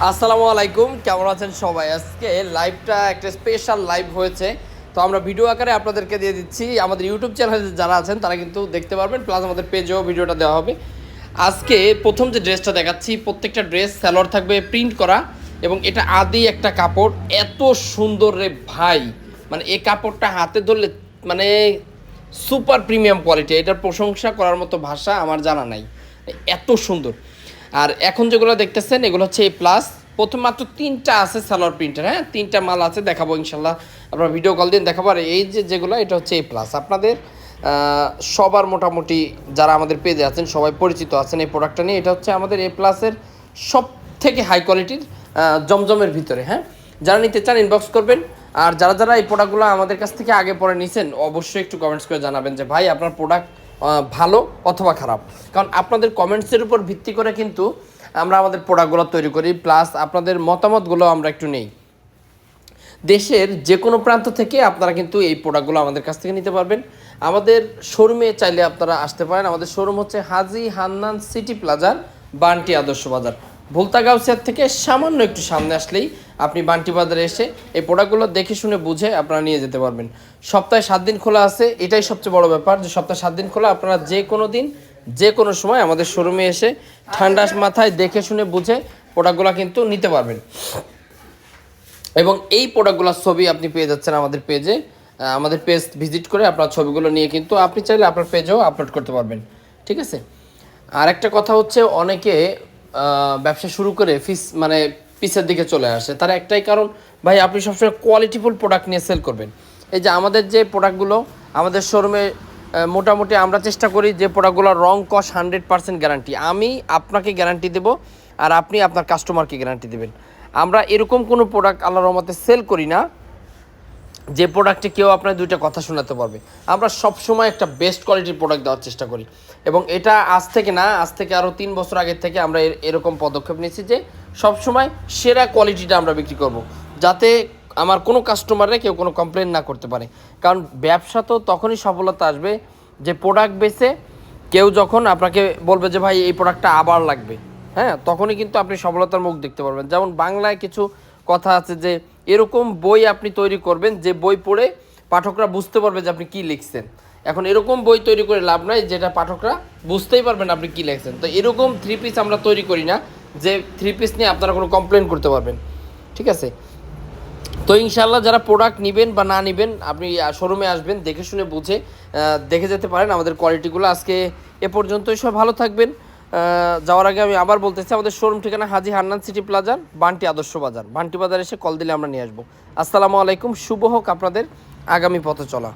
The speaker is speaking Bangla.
আসসালামু আলাইকুম, কেমন আছেন সবাই? আজকে লাইভটা একটা স্পেশাল লাইভ হয়েছে। তো আমরা ভিডিও আকারে আপনাদেরকে দিয়ে দিচ্ছি। আমাদের ইউটিউব চ্যানেলে যারা আছেন, তারা কিন্তু দেখতে পারবেন প্লাস আমাদের পেজেও ভিডিওটা দেওয়া হবে। আজকে প্রথম যে ড্রেসটা দেখাচ্ছি, প্রত্যেকটা ড্রেস স্যালোয়ার থাকবে প্রিন্ট করা, এবং এটা আদি একটা কাপড়। এত সুন্দর রে ভাই! মানে এই কাপড়টা হাতে ধরলে মানে সুপার প্রিমিয়াম কোয়ালিটি এটার প্রশংসা করার মতো ভাষা আমার জানা নাই। এত সুন্দর। আর এখন যেগুলো দেখতেছেন, এগুলো হচ্ছে এ প্লাস প্রথম মাত্র তিনটা আছে সালোয়ার প্রিন্টার হ্যাঁ? তিনটা মাল আছে, দেখাবো ইনশাল্লাহ। আপনার ভিডিও কল দিন, দেখাবো। আর এই যে যেগুলো, এটা হচ্ছে এ প্লাস আপনাদের সবার মোটামুটি যারা আমাদের পেজে আছেন, সবাই পরিচিত আছেন এই প্রোডাক্টটা নিয়ে। এটা হচ্ছে আমাদের এ প্লাসের সব থেকে হাই কোয়ালিটির জমজমের ভিতরে হ্যাঁ? যারা নিতে চান ইনবক্স করবেন। আর যারা যারা এই প্রোডাক্টগুলো আমাদের কাছ থেকে আগে পরে নিছেন, অবশ্যই একটু কমেন্টস করে জানাবেন যে, ভাই, আপনার প্রোডাক্ট ভালো অথবা খারাপ। কারণ আপনাদের কমেন্টসের উপর ভিত্তি করে কিন্তু আমরা আমাদের প্রোডাক্টগুলো তৈরি করি প্লাস আপনাদের মতামতগুলো আমরা একটু নেই। দেশের যে কোনো প্রান্ত থেকে আপনারা কিন্তু এই প্রোডাক্টগুলো আমাদের কাছ থেকে নিতে পারবেন। আমাদের শোরুমে চাইলে আপনারা আসতে পারেন। আমাদের শোরুম হচ্ছে হাজি হান্নান সিটি প্লাজার বান্টি আদর্শ বাজার। ভুলতা গাউসিয়ার থেকে সামান্য একটু সামনে আসলেই আপনি বান্টি বাজারে এসে এই প্রোডাক্টগুলো দেখে শুনে বুঝে আপনারা নিয়ে যেতে পারবেন। সপ্তাহে সাত দিন খোলা আছে, এটাই সবচেয়ে বড় ব্যাপার যে সপ্তাহে সাত দিন খোলা, আপনারা যে কোনো দিন, যে কোনো সময় আমাদের শোরুমে এসে ঠান্ডা মাথায় দেখে শুনে বুঝে প্রোডাক্টগুলো কিন্তু নিতে পারবেন। এবং এই প্রোডাক্টগুলোর ছবি আপনি পেয়ে যাচ্ছেন আমাদের পেজে। আমাদের পেজ ভিজিট করে আপনার ছবিগুলো নিয়ে কিন্তু আপনি চাইলে আপনার পেজেও আপলোড করতে পারবেন। ঠিক আছে? আর একটা কথা হচ্ছে, অনেকে ব্যবসা শুরু করে ফিস মানে পিসের দিকে চলে আসে। তার একটাই কারণ, ভাই, আপনি সবসময় কোয়ালিটিফুল প্রোডাক্ট নিয়ে সেল করবেন। এই যে আমাদের যে প্রোডাক্টগুলো আমাদের শোরুমে মোটামুটি আমরা চেষ্টা করি যে প্রোডাক্টগুলো রং কস হান্ড্রেড পার্সেন্ট গ্যারান্টি আমি আপনাকে গ্যারান্টি দেবো আর আপনি আপনার কাস্টমারকে গ্যারান্টি দেবেন। আমরা এরকম কোনো প্রোডাক্ট আল্লাহর রহমতে সেল করি না। যে প্রোডাক্টে কেউ আপনার দুইটা কথা শোনাতে পারবে। আমরা সব সময় একটা বেস্ট কোয়ালিটির প্রোডাক্ট দেওয়ার চেষ্টা করি। এবং এটা আজ থেকে না, আজ থেকে আরও তিন বছর আগের থেকে আমরা এরকম পদক্ষেপ নিয়েছি যে সব সময় সেরা কোয়ালিটিটা আমরা বিক্রি করব। যাতে আমার কোনো কাস্টমারে কেউ কোনো কমপ্লেন না করতে পারে। কারণ ব্যবসা তো তখনই সফলতা আসবে যে প্রোডাক্ট বেচে কেউ যখন আপনাকে বলবে যে, ভাই, এই প্রোডাক্টটা আবার লাগবে। হ্যাঁ তখনই কিন্তু আপনি সফলতার মুখ দেখতে পারবেন। যেমন বাংলায় কিছু কথা আছে যে এরকম বই আপনি তৈরি করবেন, যে বই পড়ে পাঠকরা বুঝতে পারবে যে আপনি কী লিখছেন। এখন এরকম বই তৈরি করে লাভ নাই, যেটা পাঠকরা বুঝতেই পারবেন আপনি কী লিখছেন। তো এরকম থ্রি পিস আমরা তৈরি করি না, যে থ্রি পিস নিয়ে আপনারা কোনো কমপ্লেন করতে পারবেন। ঠিক আছে? তো ইনশাল্লাহ যারা প্রোডাক্ট নেবেন বা না নেবেন, আপনি শোরুমে আসবেন, দেখে শুনে বুঝে দেখে যেতে পারেন আমাদের কোয়ালিটিগুলো আজকে এ পর্যন্তই সব ভালো থাকবেন। যাওয়ার আগে আমি আবার বলতেছি, আমাদের শোরুম ঠিকানা হাজি হান্নান সিটি প্লাজার, বান্টি আদর্শ বাজার। বান্টি বাজার এসে কল দিলে আমরা নিয়ে আসব। আসসালামু আলাইকুম, শুভ হোক আপনাদের, আগামী পথে চলা।